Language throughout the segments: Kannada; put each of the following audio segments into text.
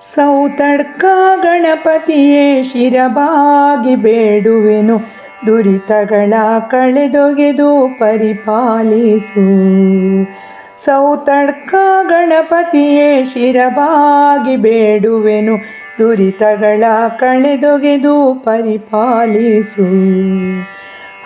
ಸೌತಡ್ಕ ಗಣಪತಿಯೇ ಶಿರಬಾಗಿ ಬೇಡುವೆನು, ದುರಿತಗಳ ಕಳೆದೊಗೆದು ಪರಿಪಾಲಿಸು. ಸೌತಡ್ಕ ಗಣಪತಿಯೇ ಶಿರಬಾಗಿ ಬೇಡುವೆನು, ದುರಿತಗಳ ಕಳೆದೊಗೆದು ಪರಿಪಾಲಿಸು.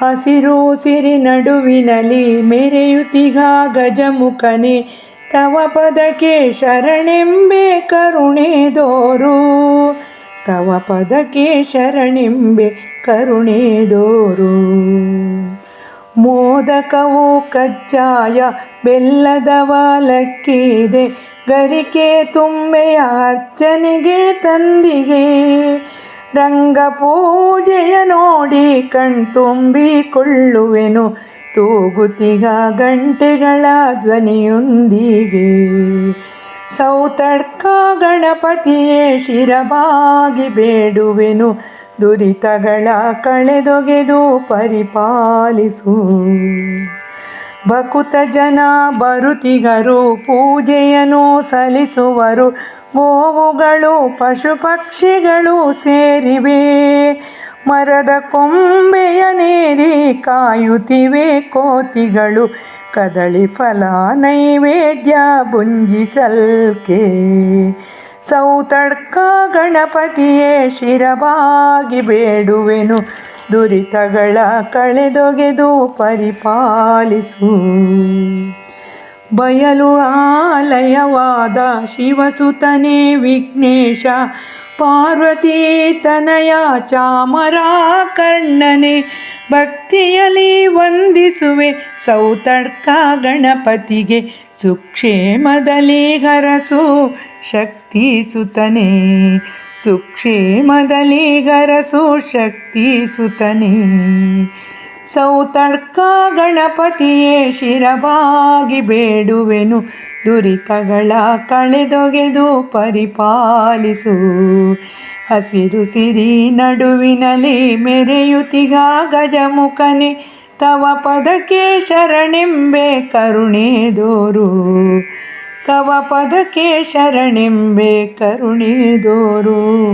ಹಸಿರು ಸಿರಿ ನಡುವಿನಲ್ಲಿ ಮೆರೆಯುತಿಗ ಗಜಮುಖನೆ ತವ ಪದಕ್ಕೆ ಶರಣೆಂಬೆ ಕರುಣೆ ದೋರು. ತವ ಪದಕ್ಕೆ ಶರಣೆಂಬೆ ಕರುಣೆ ದೋರು. ಮೋದಕವು ಕಜ್ಜಾಯ ಬೆಲ್ಲದವಲಕ್ಕಿದೆ ಗರಿಕೆ ತುಂಬೆಯ ಅರ್ಚನೆಗೆ ತಂದಿಗೆ. ರಂಗ ಪೂಜೆಯ ನೋಡಿ ಕಣ್ತುಂಬಿಕೊಳ್ಳುವೆನು. ತೂಗುತಿಗ ಗಂಟೆಗಳ ಧ್ವನಿಯೊಂದಿಗೆ ಸೌತಡ್ಕ ಗಣಪತಿಯೇ ಶಿರಬಾಗಿ ಬೇಡುವೆನು. ದುರಿತಗಳ ಕಳೆದೊಗೆದು ಪರಿಪಾಲಿಸು. ಬಕುತ ಜನ ಬರುತಿಗರು, ಪೂಜೆಯನ್ನು ಸಲ್ಲಿಸುವರು. ಗೋವುಗಳು ಪಶು ಪಕ್ಷಿಗಳು ಸೇರಿವೆ. ಮರದ ಕೊಂಬೆಯ ನೇರಿ ಕಾಯುತ್ತಿವೆ ಕೋತಿಗಳು. ಕದಳಿ ಫಲ, ನೈವೇದ್ಯ ಬುಂಜಿಸಲ್ಕೆ ಸೌತಡ್ಕ ಗಣಪತಿಯೇ ಶಿರಬಾಗಿ ಬೇಡುವೆನು. ದುರಿತಗಳ ಕಳೆದೊಗೆದು ಪರಿಪಾಲಿಸು. ಬಯಲು ಆಲಯವಾದ ಶಿವಸುತನೇ ವಿಘ್ನೇಶ ಪಾರ್ವತಿ ತನಯ ಚಾಮರ ಕರ್ಣನೆ ಭಕ್ತಿಯಲ್ಲಿ ವಂದಿಸುವೆ ಸೌತಡ್ಕ ಗಣಪತಿಗೆ ಸುಕ್ಷೇಮದಲ್ಲಿ ಗರಸು ಶಕ್ತಿ ಸುತನೆ. ಸುಕ್ಷೇಮದಲ್ಲಿ ಗರಸು ಶಕ್ತಿ ಸುತನೆ. ಸೌತಡ್ಕ ಗಣಪತಿಯೇ ಶಿರವಾಗಿ ಬೇಡುವೆನು, ದುರಿತಗಳ ಕಳೆದೊಗೆದು ಪರಿಪಾಲಿಸು. ಹಸಿರು ಸಿರಿ ನಡುವಿನಲ್ಲಿ ಮೆರೆಯುತಿಗ ಗಜಮುಖನೆ ತವ ಪದಕ್ಕೆ ಶರಣೆಂಬೆ ಕರುಣೆ ದೋರು. ತವ ಪದಕ್ಕೆ ಶರಣೆಂಬೆ ಕರುಣೆ ದೋರು.